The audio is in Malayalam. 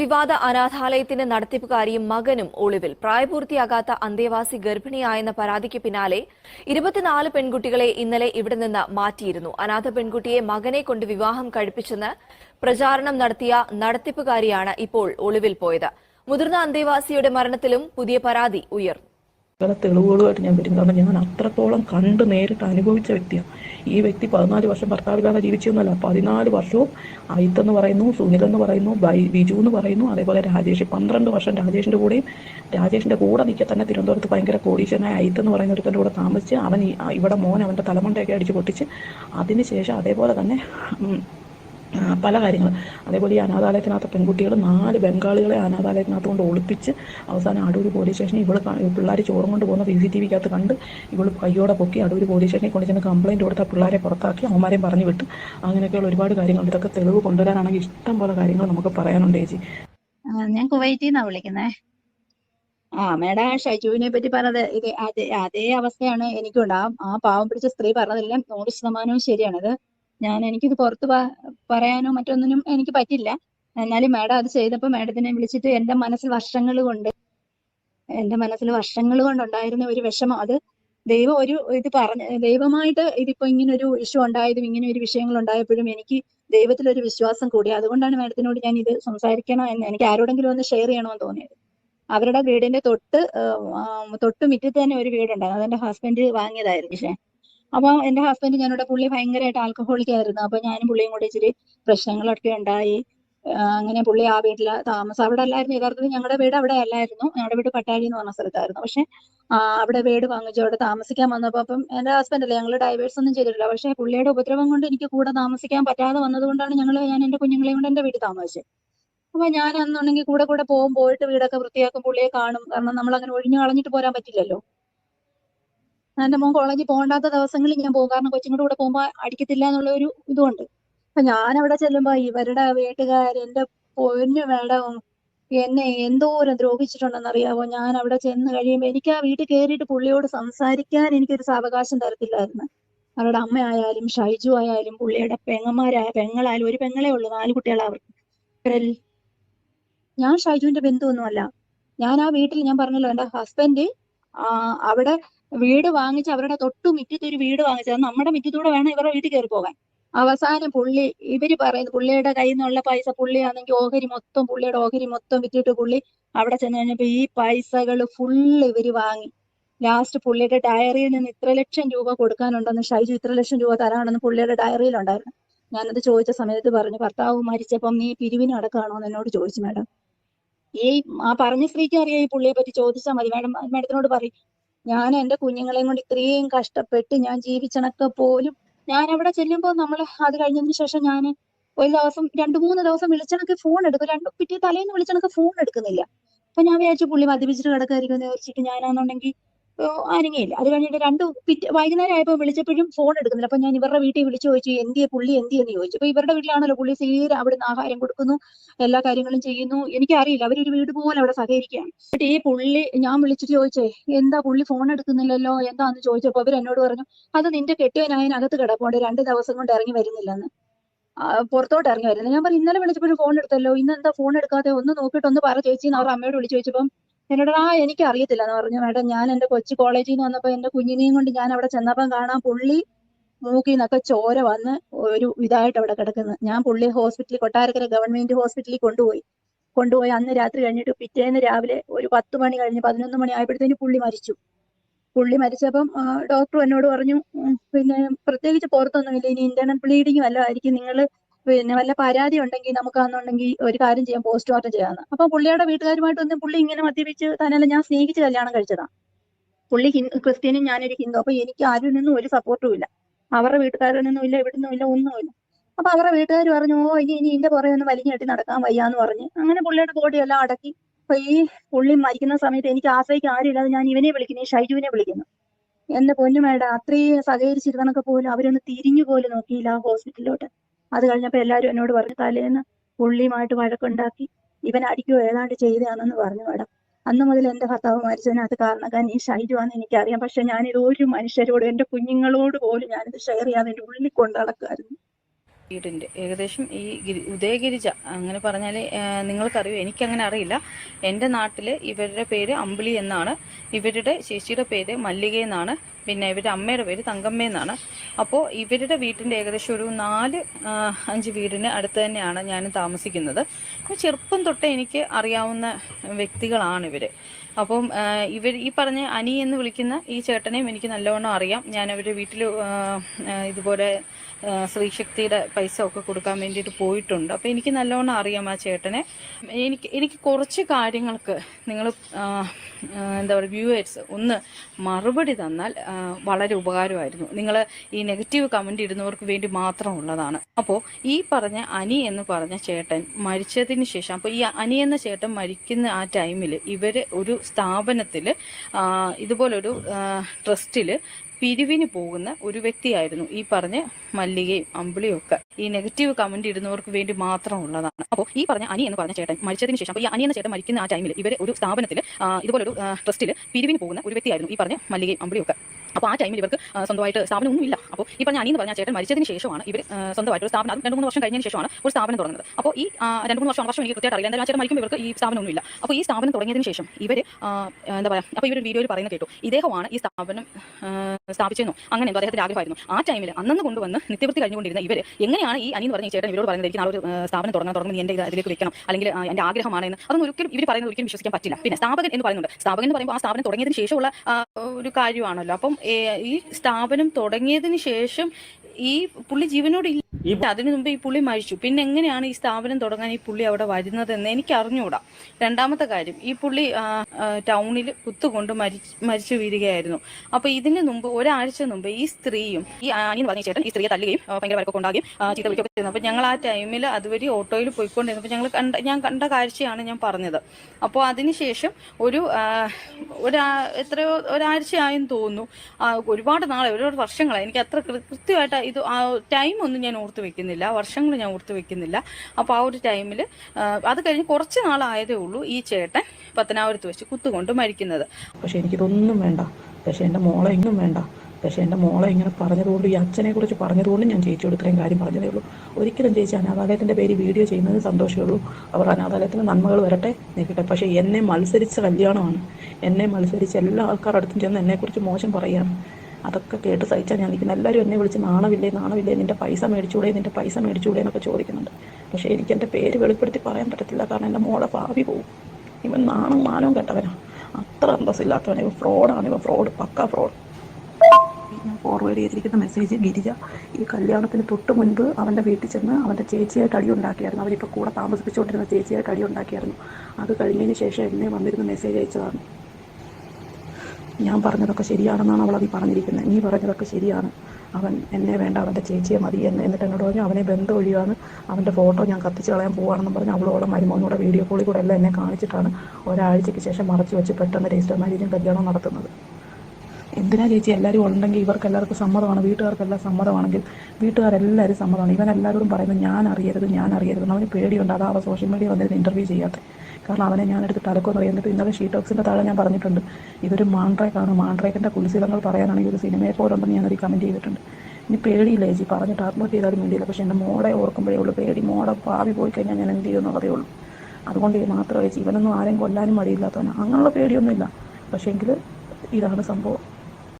വിവാദ അനാഥാലയത്തിന്റെ നടത്തിപ്പുകാരിയും മകനും ഒളിവിൽ. പ്രായപൂർത്തിയാകാത്ത അന്തേവാസി ഗർഭിണിയായെന്ന പരാതിക്ക് പിന്നാലെ ഇരുപത്തിനാല് പെൺകുട്ടികളെ ഇന്നലെ ഇവിടെ നിന്ന് മാറ്റിയിരുന്നു. അനാഥ പെൺകുട്ടിയെ മകനെ കൊണ്ട് വിവാഹം കഴിപ്പിച്ചെന്ന് പ്രചാരണം നടത്തിയ നടത്തിപ്പുകാരിയാണ് ഇപ്പോൾ ഒളിവിൽ പോയത്. മുതിർന്ന അന്തേവാസിയുടെ മരണത്തിലും പുതിയ പരാതി ഉയർന്നു. പല തെളിവുകളുമായിട്ട് ഞാൻ വരും കാരണം ഞാൻ അത്രത്തോളം കണ്ട് നേരിട്ട് അനുഭവിച്ച വ്യക്തിയാണ്. ഈ വ്യക്തി പതിനാല് വർഷം ഭർത്താവില്ലാതെ ജീവിച്ചൊന്നുമല്ല പതിനാല് വർഷവും അയിത്തെന്ന് പറയുന്നു സുനിൽ എന്ന് പറയുന്നു ബിജു എന്ന് പറയുന്നു അതേപോലെ രാജേഷ്. പന്ത്രണ്ട് വർഷം രാജേഷിന്റെ കൂടെയും രാജേഷിന്റെ കൂടെ നിൽക്കുക തന്നെ തിരുവനന്തപുരത്ത് ഭയങ്കര കോടീശ്വരനായ അയിത്തെന്ന് പറയുന്ന ഒരുത്തന്റെ കൂടെ താമസിച്ച് അവൻ ഇവിടെ മോൻ അവന്റെ തലമുണ്ടയൊക്കെ അടിച്ച് പൊട്ടിച്ച് അതിനുശേഷം അതേപോലെ തന്നെ പല കാര്യങ്ങൾ അതേപോലെ ഈ അനാഥാലയത്തിനകത്ത് പെൺകുട്ടികൾ നാല് ബംഗാളികളെ അനാഥാലയത്തിനകത്ത് കൊണ്ട് ഒളിപ്പിച്ച് അവസാനം അടൂർ പോലീസ് സ്റ്റേഷനിൽ ഇവൾ പിള്ളേർ ചോറും കൊണ്ട് പോകുന്ന സി സി ടി വിക്കകത്ത് കണ്ട് ഇവൾ കയ്യോടെ പൊക്കി അടൂർ പോലീസ് സ്റ്റേഷനിൽ കൊണ്ട് ചെന്ന് കംപ്ലൈന്റ് കൊടുത്ത പിള്ളേരെ പുറത്താക്കി അവന്മാരെയും പറഞ്ഞു വിട്ട്. അങ്ങനെയൊക്കെയുള്ള ഒരുപാട് കാര്യങ്ങൾ. ഇതൊക്കെ തെളിവ് കൊണ്ടുവരാനാണെങ്കിൽ ഇഷ്ടം പോലെ കാര്യങ്ങൾ നമുക്ക് പറയാനുണ്ട് ചേച്ചി. ആ, ഞാൻ കുവൈറ്റിൽ നിന്നാ വിളിക്കുന്നേ. ആ മേഡം ഷൈജുവിനെ പറ്റി പറഞ്ഞത് ഇത് അതേ അതേ അവസ്ഥയാണ് എനിക്കുണ്ടാവും. ആ ആ പാവം പിടിച്ച സ്ത്രീ പറഞ്ഞതെല്ലാം നൂറ് ശതമാനവും ശരിയാണത്. ഞാൻ എനിക്കിത് പുറത്ത് പറയാനോ മറ്റൊന്നിനും എനിക്ക് പറ്റില്ല. എന്നാലും മാഡം അത് ചെയ്തപ്പോൾ മാഡത്തിനെ വിളിച്ചിട്ട് എന്റെ മനസ്സിൽ വർഷങ്ങൾ കൊണ്ട് എന്റെ മനസ്സിൽ വർഷങ്ങൾ കൊണ്ടുണ്ടായിരുന്ന ഒരു വിഷമം. അത് ദൈവം ഒരു ഇത് പറഞ്ഞ ദൈവമായിട്ട് ഇതിപ്പോ ഇങ്ങനെ ഒരു ഇഷ്യൂ ഉണ്ടായതും ഇങ്ങനെ ഒരു വിഷയങ്ങൾ ഉണ്ടായപ്പോഴും എനിക്ക് ദൈവത്തിൽ ഒരു വിശ്വാസം കൂടി. അതുകൊണ്ടാണ് മാഡത്തിനോട് ഞാൻ ഇത് സംസാരിക്കണം എന്ന് എനിക്ക് ആരോടെങ്കിലും ഒന്ന് ഷെയർ ചെയ്യണമെന്ന് തോന്നിയത്. അവരുടെ വീടിന്റെ തൊട്ട് തൊട്ട് മുറ്റത്ത് തന്നെ ഒരു വീടുണ്ടായിരുന്നു. അതെന്റെ ഹസ്ബൻഡ് വാങ്ങിയതായിരുന്നു പക്ഷേ. അപ്പൊ എന്റെ ഹസ്ബൻഡ് ഞാനിവിടെ പുള്ളി ഭയങ്കരമായിട്ട് ആൽക്കഹോളിക് ആയിരുന്നു. അപ്പൊ ഞാനും പുള്ളിയും കൂടി ഇച്ചിരി പ്രശ്നങ്ങളൊക്കെ ഉണ്ടായി. അങ്ങനെ പുള്ളി ആ വീട്ടിൽ താമസം അവിടെ അല്ലായിരുന്നു. യഥാർത്ഥത്തിൽ ഞങ്ങളുടെ വീട് അവിടെ അല്ലായിരുന്നു. ഞങ്ങളുടെ വീട് പട്ടാഴി എന്ന് പറഞ്ഞ സ്ഥലത്തായിരുന്നു. പക്ഷെ അവിടെ വീട് വാങ്ങിച്ചു. അവിടെ താമസിക്കാൻ വന്നപ്പോ അപ്പം എന്റെ ഹസ്ബൻഡ് അല്ലേ ഞങ്ങൾ ഡൈവേഴ്സ് ഒന്നും ചെയ്തിട്ടില്ല. പക്ഷെ പുള്ളിയുടെ ഉപദ്രവം കൊണ്ട് എനിക്ക് കൂടെ താമസിക്കാൻ പറ്റാതെ വന്നതുകൊണ്ടാണ് ഞങ്ങൾ ഞാൻ എന്റെ കുഞ്ഞുങ്ങളെയും കൊണ്ട് എന്റെ വീട്ടിൽ താമസിച്ചത്. അപ്പൊ ഞാൻ അന്നുണ്ടെങ്കിൽ കൂടെ കൂടെ പോകും പോയിട്ട് വീടൊക്കെ വൃത്തിയാക്കും പുള്ളിയെ കാണും. കാരണം നമ്മൾ അങ്ങനെ ഒഴിഞ്ഞു കളഞ്ഞിട്ട് പോരാൻ പറ്റില്ലല്ലോ. എന്റെ മോൻ കോളേജിൽ പോകണ്ടാത്ത ദിവസങ്ങളിൽ ഞാൻ പോകും. കാരണം കൊച്ചുങ്ങളുടെ കൂടെ പോകുമ്പോ അടിക്കത്തില്ല എന്നുള്ള ഒരു ഇതുണ്ട്. അപ്പൊ ഞാൻ അവിടെ ചെല്ലുമ്പോ ഇവരുടെ വീട്ടുകാർ എന്റെ പൊന്നു മേഡം എന്നെ എന്തോരം ദ്രോഹിച്ചിട്ടുണ്ടെന്ന് അറിയാവോ ഞാൻ അവിടെ ചെന്ന് കഴിയുമ്പോൾ എനിക്ക് ആ വീട്ടിൽ കയറിയിട്ട് പുള്ളിയോട് സംസാരിക്കാൻ എനിക്കൊരു സാവകാശം തരത്തില്ലായിരുന്നു. അവരുടെ അമ്മയായാലും ഷൈജു ആയാലും പുള്ളിയുടെ പെങ്ങന്മാരായ പെങ്ങളായാലും ഒരു പെങ്ങളെ ഉള്ളൂ നാല് കുട്ടികളാ ഞാൻ ഷൈജുവിന്റെ ബന്ധുവൊന്നുമല്ല. ഞാൻ ആ വീട്ടിൽ ഞാൻ പറഞ്ഞല്ലോ എന്റെ ഹസ്ബൻഡ് അവിടെ വീട് വാങ്ങിച്ച് അവരുടെ തൊട്ടു മുറ്റത്ത് ഒരു വീട് വാങ്ങിച്ചത് നമ്മുടെ മുറ്റത്തൂടെ വേണം ഇവരുടെ വീട്ടിൽ കയറി പോകാൻ. അവസാനം പുള്ളി ഇവർ പറയുന്നത് പുള്ളിയുടെ കയ്യിൽ നിന്നുള്ള പൈസ പുള്ളിയാണെങ്കിൽ ഓഹരി മൊത്തം പുള്ളിയുടെ ഓഹരി മൊത്തം വിറ്റിട്ട് പുള്ളി അവിടെ ചെന്ന് കഴിഞ്ഞപ്പോ ഈ പൈസകൾ ഫുള്ള് ഇവർ വാങ്ങി. ലാസ്റ്റ് പുള്ളിയുടെ ഡയറിയിൽ നിന്ന് ഇത്ര ലക്ഷം രൂപ കൊടുക്കാനുണ്ടെന്ന് ഷൈജു ഇത്ര ലക്ഷം രൂപ തരാണെന്ന് പുള്ളിയുടെ ഡയറിയിൽ ഉണ്ടായിരുന്നു. ഞാനത് ചോദിച്ച സമയത്ത് പറഞ്ഞു ഭർത്താവ് മരിച്ചപ്പം നീ പിരിവിന് അടക്കാണോ എന്ന് എന്നോട് ചോദിച്ചു മാഡം. ഈ ആ പറഞ്ഞ സ്ത്രീക്ക് അറിയാം ഈ പുള്ളിയെ പറ്റി ചോദിച്ചാൽ മതി. മാഡം മാഡത്തിനോട് പറയും ഞാൻ എന്റെ കുഞ്ഞുങ്ങളെയും കൊണ്ട് ഇത്രയും കഷ്ടപ്പെട്ട് ഞാൻ ജീവിച്ചണക്ക് പോലും ഞാൻ അവിടെ ചെല്ലുമ്പോൾ നമ്മൾ അത് കഴിഞ്ഞതിന് ശേഷം ഞാൻ ഒരു ദിവസം രണ്ടു മൂന്ന് ദിവസം വിളിച്ചണക്ക് ഫോൺ എടുക്കും രണ്ടു പിറ്റേ തലേന്ന് വിളിച്ചണക്ക് ഫോൺ എടുക്കുന്നില്ല. അപ്പൊ ഞാൻ വിചാരിച്ചു പുള്ളി മദ്യപിച്ചിട്ട് കിടക്കായിരിക്കും എന്ന് വിചാരിച്ചിട്ട് ഞാനാണെന്നുണ്ടെങ്കിൽ അനങ്ങിയില്ല അത് കഴിഞ്ഞിട്ട് രണ്ട് വൈകുന്നേരം ആയപ്പോൾ വിളിച്ചപ്പോഴും ഫോൺ എടുക്കുന്നില്ല. അപ്പൊ ഞാൻ ഇവരുടെ വീട്ടിൽ വിളിച്ചു ചോദിച്ചു എന്തിയെ പുള്ളി എന്തിയെന്ന് ചോദിച്ചു. അപ്പൊ ഇവരുടെ വീട്ടിലാണല്ലോ പുള്ളി തീരെ നിന്ന് ആഹാരം കൊടുക്കുന്നു എല്ലാ കാര്യങ്ങളും ചെയ്യുന്നു. എനിക്കറിയില്ല. അവരൊരു വീട് പോലെ അവിടെ സഹകരിക്കുകയാണ്. എന്നിട്ട് ഈ പുള്ളി ഞാൻ വിളിച്ചിട്ട് ചോദിച്ചേ എന്താ പുള്ളി ഫോൺ എടുക്കുന്നില്ലല്ലോ? എന്താന്ന് ചോദിച്ചപ്പോ അവർ എന്നോട് പറഞ്ഞു അത് നിന്റെ കെട്ടിയവനായതിനകത്ത് കിടപ്പുണ്ട്. രണ്ട് ദിവസം കൊണ്ട് ഇറങ്ങി വരുന്നില്ലെന്ന്. പുറത്തോട്ട് ഇറങ്ങി വരുന്നില്ല. ഞാൻ പറഞ്ഞു ഇന്നലെ വിളിച്ചപ്പോഴും ഫോൺ എടുത്തല്ലോ. ഇന്ന് എന്താ ഫോൺ എടുക്കാതെ? ഒന്ന് നോക്കിയിട്ട് ഒന്ന് പറ ചേച്ചി എന്ന് അമ്മയോട് വിളിച്ചു ചോദിച്ചപ്പം എന്നോട് ആ എനിക്ക് അറിയത്തില്ല എന്ന് പറഞ്ഞു. മേഡം ഞാൻ എന്റെ കൊച്ചു കോളേജിൽ നിന്ന് വന്നപ്പോ എന്റെ കുഞ്ഞിനെയും കൊണ്ട് ഞാൻ അവിടെ ചെന്നപ്പം കാണാൻ പുള്ളി മൂക്കിൽ നിന്നൊക്കെ ചോര വന്ന് ഒരു ഇതായിട്ട് അവിടെ കിടക്കുന്നത് ഞാൻ പുള്ളി ഹോസ്പിറ്റലിൽ കൊട്ടാരക്കര ഗവൺമെന്റ് ഹോസ്പിറ്റലിൽ കൊണ്ടുപോയി. കൊണ്ടുപോയി. അന്ന് രാത്രി കഴിഞ്ഞിട്ട് പിറ്റേന്ന് രാവിലെ ഒരു പത്ത് മണി കഴിഞ്ഞ് പതിനൊന്ന് മണി ആയപ്പോഴത്തേന് പുള്ളി മരിച്ചു. പുള്ളി മരിച്ചപ്പം ഡോക്ടർ എന്നോട് പറഞ്ഞു പിന്നെ പ്രത്യേകിച്ച് പുറത്തൊന്നുമില്ല. ഇനി ഇന്റേണൽ ബ്ലീഡിങ് വല്ലതും ആയിരിക്കും. നിങ്ങൾ പിന്നെ വല്ല പരാതി ഉണ്ടെങ്കിൽ നമുക്കാണെന്നുണ്ടെങ്കിൽ ഒരു കാര്യം ചെയ്യാം പോസ്റ്റ്മോർട്ടം ചെയ്യാന്ന്. അപ്പൊ പുള്ളിയുടെ വീട്ടുകാരുമായിട്ടൊന്നും പുള്ളി ഇങ്ങനെ മദ്യപിച്ച് തന്നെയല്ല ഞാൻ സ്നേഹിച്ച് കല്യാണം കഴിച്ചതാ. പുള്ളി ഹിന്ദു ക്രിസ്ത്യനും ഞാനൊരു ഹിന്ദു അപ്പൊ എനിക്ക് ആരിൽ നിന്നും ഒരു സപ്പോർട്ടും ഇല്ല. അവരുടെ വീട്ടുകാരിൽ നിന്നും ഇല്ല ഇവിടുന്നും ഇല്ല ഒന്നുമില്ല അപ്പൊ അവരുടെ വീട്ടുകാർ പറഞ്ഞു ഓ ഇനി ഇനി ഇതിന്റെ പുറകെ ഒന്ന് വലിഞ്ഞു കെട്ടി നടക്കാൻ വയ്യാന്ന് പറഞ്ഞ്. അങ്ങനെ പുള്ളിയുടെ ബോഡി എല്ലാം അടക്കി. അപ്പൊ ഈ പുള്ളി മരിക്കുന്ന സമയത്ത് എനിക്ക് ആശ്രയിക്കാൻ ആരുമില്ലാതെ ഞാൻ ഇവനെ വിളിക്കുന്നു ഈ ഷൈജുവിനെ വിളിക്കുന്നു. എന്റെ പൊന്നുമേട അത്രയും സഹകരിച്ചിരുന്നൊക്കെ പോലും അവരൊന്ന് തിരിഞ്ഞു പോലും നോക്കിയില്ല ആ ഹോസ്പിറ്റലിലോട്ട് അത് കഴിഞ്ഞപ്പോ എല്ലാവരും എന്നോട് പറഞ്ഞു തലേന്ന് പുള്ളിയുമായിട്ട് വഴക്കുണ്ടാക്കി ഇവൻ അടിക്കുകയോ ഏതാണ്ട് ചെയ്തതാണെന്ന് പറഞ്ഞു മേഡം. അന്ന് മുതൽ എന്റെ ഭർത്താവ് മരിച്ചതിനകത്ത് കാരണക്കാൻ ഈ ഷൈജുവാന്ന് എനിക്കറിയാം. പക്ഷെ ഞാനിത് ഒരു മനുഷ്യരോട് എന്റെ കുഞ്ഞുങ്ങളോട് പോലും ഞാനിത് ഷെയർ ചെയ്യാതെ എന്റെ ഉള്ളിൽ കൊണ്ട് നടക്കുമായിരുന്നു വീടിന്റെ ഏകദേശം ഈ ഗിരി ഉദയഗിരിജ അങ്ങനെ പറഞ്ഞാൽ നിങ്ങൾക്കറിയോ? എനിക്കങ്ങനെ അറിയില്ല. എന്റെ നാട്ടിൽ ഇവരുടെ പേര് അമ്പിളി എന്നാണ്. ഇവരുടെ ചേച്ചിയുടെ പേര് മല്ലിക എന്നാണ് പിന്നെ ഇവരുടെ അമ്മയുടെ പേര് തങ്കമ്മ എന്നാണ്. അപ്പോൾ ഇവരുടെ വീട്ടിന്റെ ഏകദേശം ഒരു നാല് അഞ്ച് വീടിന് അടുത്ത് തന്നെയാണ് ഞാൻ താമസിക്കുന്നത്. ചെറുപ്പം തൊട്ടേ എനിക്ക് അറിയാവുന്ന വ്യക്തികളാണ് ഇവർ അപ്പം ഇവർ ഈ പറഞ്ഞ അനി എന്ന് വിളിക്കുന്ന ഈ ചേട്ടനെയും എനിക്ക് നല്ലവണ്ണം അറിയാം. ഞാൻ അവരുടെ വീട്ടിൽ ഇതുപോലെ സ്ത്രീശക്തിയുടെ പൈസ ഒക്കെ കൊടുക്കാൻ വേണ്ടിയിട്ട് പോയിട്ടുണ്ട്. അപ്പോൾ എനിക്ക് നല്ലവണ്ണം അറിയാം ആ ചേട്ടനെ. എനിക്ക് എനിക്ക് കുറച്ച് കാര്യങ്ങൾക്ക് നിങ്ങൾ എന്താ പറയുക വ്യൂവേഴ്സ് ഒന്ന് മറുപടി തന്നാൽ വളരെ ഉപകാരമായിരുന്നു. നിങ്ങൾ ഈ നെഗറ്റീവ് കമന്റ് ഇടുന്നവർക്ക് വേണ്ടി മാത്രമുള്ളതാണ് അപ്പോൾ ഈ പറഞ്ഞ അനി എന്ന് പറഞ്ഞ ചേട്ടൻ മരിച്ചതിന് ശേഷം അപ്പോൾ ഈ അനി എന്ന ചേട്ടൻ മരിക്കുന്ന ആ ടൈമിൽ ഇവർ ഒരു സ്ഥാപനത്തിൽ ഇതുപോലൊരു ട്രസ്റ്റിൽ പിരിവിന് പോകുന്ന ഒരു വ്യക്തിയായിരുന്നു ഈ പറഞ്ഞ മല്ലികയും അമ്പിളിയും ഒക്കെ. ഈ നെഗറ്റീവ് കമന്റ് ഇടുന്നവർക്ക് വേണ്ടി മാത്രമുള്ളതാണ് അപ്പോൾ ഈ പറഞ്ഞ അനി എന്ന് പറഞ്ഞ ചേട്ടൻ മരിച്ചതിന് ശേഷം അപ്പോൾ ഈ അനി എന്ന ചേട്ടൻ മരിക്കുന്ന ആ ടൈമിൽ ഇവരെ ഒരു സ്ഥാപനത്തിൽ ഇതുപോലൊരു ട്രസ്റ്റിൽ പിരിവിന് പോകുന്ന ഒരു വ്യക്തിയായിരുന്നു ഈ പറഞ്ഞ മല്ലികയും അമ്പിളിയും ഒക്കെ. അപ്പോൾ ആ ടൈമിൽ ഇവർക്ക് സ്വന്തമായിട്ട് സ്ഥാപനം ഒന്നുമില്ല അപ്പോൾ ഈ പറഞ്ഞ അനിയെന്ന് പറഞ്ഞ ചേട്ടൻ മരിച്ചതിന് ശേഷമാണ് ഇവർ സ്വന്തമായിട്ട് ഒരു സ്ഥാപനം അത് രണ്ട് മൂന്ന് വർഷം കഴിഞ്ഞതിന് ശേഷമാണ് ഒരു സ്ഥാപനം തുടങ്ങുന്നത്. അപ്പോൾ ഈ രണ്ട് മൂന്ന് വർഷം വർഷം എനിക്ക് കൃത്യമായിട്ട് അറിയില്ല. എന്തായാലും ചേട്ടൻ മരിക്കുമ്പോൾ ഇവർക്ക് ഈ സ്ഥാപനം ഒന്നുമില്ല അപ്പോൾ ഈ സ്ഥാപനം തുടങ്ങിയതിന് ശേഷം ഇവർ എന്താ പറയുക അപ്പോൾ ഇവർ വീഡിയോയിൽ പറയുന്നത് കേട്ടു. ഇദ്ദേഹമാണ് ഈ സ്ഥാപനം ആ, സ്ഥാപിച്ചെന്നു അങ്ങനെ എന്തോ അദ്ദേഹത്തിന്റെ ആഗ്രഹമായിരുന്നു. ആ ടൈമിൽ അന്നു കൊണ്ടുവന്ന് നിത്യവൃത്തി കഴിഞ്ഞുകൊണ്ടിരുന്ന ഇവർ എങ്ങനെയാണ് ഈ അനി എന്ന് പറഞ്ഞ ചേട്ടൻ ഇവരോട് പറയുന്നത്? എനിക്ക് ഒരു സ്ഥാപനം തുടങ്ങാൻ തുടങ്ങുന്നത് എന്റെ എന്റെ ഇത് അതിലേക്ക് വെക്കണം അല്ലെങ്കിൽ എന്റെ ആഗ്രഹമാണ് എന്ന്. അതൊന്നും ഒരിക്കലും ഇവർ പറയുന്നത് ഒരിക്കലും വിശ്വസിക്കാൻ പറ്റില്ല. പിന്നെ സ്ഥാപകൻ എന്ന് പറയുന്നുണ്ട്. സ്ഥാപകൻ എന്ന് പറയുമ്പോൾ ആ സ്ഥാപനം തുടങ്ങിയതിന് ശേഷമുള്ള ഒരു കാര്യമാണല്ലോ. അപ്പം ഈ സ്ഥാപനം തുടങ്ങിയതിന് ശേഷം ഈ പുള്ളി ജീവനോട് അതിനു മുമ്പ് ഈ പുള്ളി മരിച്ചു. പിന്നെ എങ്ങനെയാണ് ഈ സ്ഥാപനം തുടങ്ങാൻ ഈ പുള്ളി അവിടെ വരുന്നതെന്ന് എനിക്ക് അറിഞ്ഞുകൂടാ രണ്ടാമത്തെ കാര്യം ഈ പുള്ളി ടൗണിൽ കുത്തുകൊണ്ട് മരിച്ച് വീഴുകയായിരുന്നു. അപ്പൊ ഇതിന് മുമ്പ് ഒരാഴ്ച മുമ്പ് ഈ സ്ത്രീയും ഈ അനിയൻ പറഞ്ഞ ചേട്ടൻ ഈ സ്ത്രീയെ തല്ലുകയും ഭയങ്കര വഴക്കൊക്കെ ഉണ്ടാകുകയും ചീത്ത വിളിക്കൊക്കെ ചെയ്യുന്നു അപ്പൊ ഞങ്ങൾ ആ ടൈമിൽ അതുവഴി ഓട്ടോയിൽ പോയിക്കൊണ്ടിരുന്നപ്പോൾ ഞങ്ങൾ കണ്ട ഞാൻ കണ്ട കാഴ്ചയാണ് ഞാൻ പറഞ്ഞത്. അപ്പോൾ അതിനുശേഷം ഒരു എത്രയോ ഒരാഴ്ചയായെന്ന് തോന്നുന്നു. ഒരുപാട് നാളെ ഒരുപാട് വർഷങ്ങളായി. എനിക്ക് അത്ര കൃത്യമായിട്ട് ഇത് ടൈം ഒന്നും ഞാൻ ഓർത്ത് വെക്കുന്നില്ല വർഷങ്ങൾ ഞാൻ ഓർത്ത് വെക്കുന്നില്ല. അപ്പോൾ ആ ഒരു ടൈമിൽ അത് കഴിഞ്ഞ് കുറച്ച് നാളായതേ ഉള്ളൂ ഈ ചേട്ടൻ പത്തനാപുരത്ത് വെച്ച് കുത്തുകൊണ്ട് മരിക്കുന്നത്. പക്ഷെ എനിക്കിതൊന്നും വേണ്ട. പക്ഷെ എന്റെ മോളെ എങ്ങും വേണ്ട. പക്ഷേ എന്റെ മോളെ ഇങ്ങനെ പറഞ്ഞതുകൊണ്ട് ഈ അച്ഛനെ കുറിച്ച് പറഞ്ഞതുകൊണ്ട് ഞാൻ ചേച്ചി ഇത്രയും കാര്യം പറഞ്ഞതേ ഉള്ളൂ. ഒരിക്കലും ചേച്ചി അനാഥാലയത്തിന്റെ പേര് വീഡിയോ ചെയ്യുന്നത് സന്തോഷമേ ഉള്ളൂ. അവർ അനാഥാലയത്തിന് നന്മകൾ വരട്ടെ നിൽക്കട്ടെ. പക്ഷേ എന്നെ മത്സരിച്ച കല്യാണമാണ്. എന്നെ മത്സരിച്ച് എല്ലാ ആൾക്കാരുടെ അടുത്തും ചെന്ന് എന്നെക്കുറിച്ച് മോശം പറയുകയാണ്. അതൊക്കെ കേട്ട് സഹിച്ചാൽ ഞാൻ നിൽക്കുന്നത്. എല്ലാവരും എന്നെ വിളിച്ച് നാണമില്ലേ നാണമില്ലേ നിന്റെ പൈസ മേടിച്ചൂടെ നിന്റെ പൈസ മേടിച്ചൂടെ എന്നൊക്കെ ചോദിക്കുന്നുണ്ട്. പക്ഷേ എനിക്ക് എന്റെ പേര് വെളിപ്പെടുത്തി പറയാൻ പറ്റത്തില്ല. കാരണം എന്റെ മോളെ ഭാവി പോവും. ഇവൻ നാണം മാനവും കെട്ടവനാണ് അത്ര അന്തസ്സില്ലാത്തവൻ ഇവൻ ഫ്രോഡാണ്. ഇവ ഫ്രോഡ്. പക്ക ഫ്രോഡ്. ഞാൻ ഫോർവേഡ് ചെയ്തിരിക്കുന്ന മെസ്സേജ് ഗിരിജ ഈ കല്യാണത്തിന് തൊട്ട് മുൻപ് അവന്റെ വീട്ടിൽ ചെന്ന് അവന്റെ ചേച്ചിയായിട്ട് അടി ഉണ്ടാക്കിയായിരുന്നു. അവരിപ്പോൾ കൂടെ താമസിപ്പിച്ചുകൊണ്ടിരുന്ന ചേച്ചിയായിട്ട് അടി ഉണ്ടാക്കിയായിരുന്നു. അത് കഴിഞ്ഞതിന് ശേഷം എന്നെ വന്നിരുന്ന മെസ്സേജ് അയച്ചതാണ്. ഞാൻ പറഞ്ഞതൊക്കെ ശരിയാണെന്നാണ് അവൾ അതിൽ പറഞ്ഞിരിക്കുന്നത്. നീ പറഞ്ഞതൊക്കെ ശരിയാണ്. അവൻ എന്നെ വേണ്ട അവന്റെ ചേച്ചിയെ മതി എന്ന് എന്നിട്ട് എന്നോട് പറഞ്ഞു അവനെ ബന്ധം ഒഴിയാണ് അവന്റെ ഫോട്ടോ ഞാൻ കത്തിച്ച് കളയാൻ പോവാണെന്ന് പറഞ്ഞ് അവളോടെ മരുമോനോടെ വീഡിയോ കോളിൽ കൂടെ എല്ലാം എന്നെ കാണിച്ചിട്ടാണ് ഒരാഴ്ചയ്ക്ക് ശേഷം മറച്ചു വെച്ച് പെട്ടെന്ന് രജിസ്റ്റർ മാരേജും കല്യാണം നടത്തുന്നത്. എന്തിനാ ചേച്ചി? എല്ലാവരും ഉണ്ടെങ്കിൽ ഇവർക്ക് എല്ലാവർക്കും സമ്മതമാണ്. വീട്ടുകാർക്കെല്ലാം സമ്മതമാണെങ്കിൽ വീട്ടുകാരെല്ലാവരും സമ്മതമാണ്. ഇവൻ എല്ലാവരോടും പറയുന്നത് ഞാൻ അറിയരുത് ഞാൻ അറിയരുത് അവന് പേടിയുണ്ട്. അതാ സോഷ്യൽ മീഡിയ വന്നിരുന്ന് ഇന്റർവ്യൂ ചെയ്യാത്തത് കാരണം അവനെ ഞാൻ എടുത്ത് തലക്കൊന്ന് അറിയുന്നത് ഇന്നലെ ഷീടോക്സിന്റെ താഴെ ഞാൻ പറഞ്ഞിട്ടുണ്ട്. ഇതൊരു മാൺട്രേക്കാണ് മാൺട്രേക്കിന്റെ കുൽസിതങ്ങൾ പറയാനാണെങ്കിൽ ഒരു സിനിമയെ പോലെ ഉണ്ടെന്ന് ഞാനൊരു കമന്റ് ചെയ്തിട്ടുണ്ട്. ഇനി പേടിയില്ല ചേച്ചി? പറഞ്ഞിട്ട് ആത്മഹത്യ ചെയ്താലും വേണ്ടിയില്ല പക്ഷേ എന്റെ മോളെ ഓർക്കുമ്പോഴേ ഉള്ളൂ പേടി. മോളെ ഭാവി പോയി കഴിഞ്ഞാൽ ഞാൻ എന്ത് ചെയ്യുമെന്നുള്ളതേ ഉള്ളൂ. അതുകൊണ്ട് മാത്രമേ ചേച്ചി. ഇവനൊന്നും ആരെയും കൊല്ലാനും മടിയില്ലാത്തവനാണ് അങ്ങനെയുള്ള പേടിയൊന്നുമില്ല. പക്ഷേങ്കിൽ ഇതാണ് സംഭവം.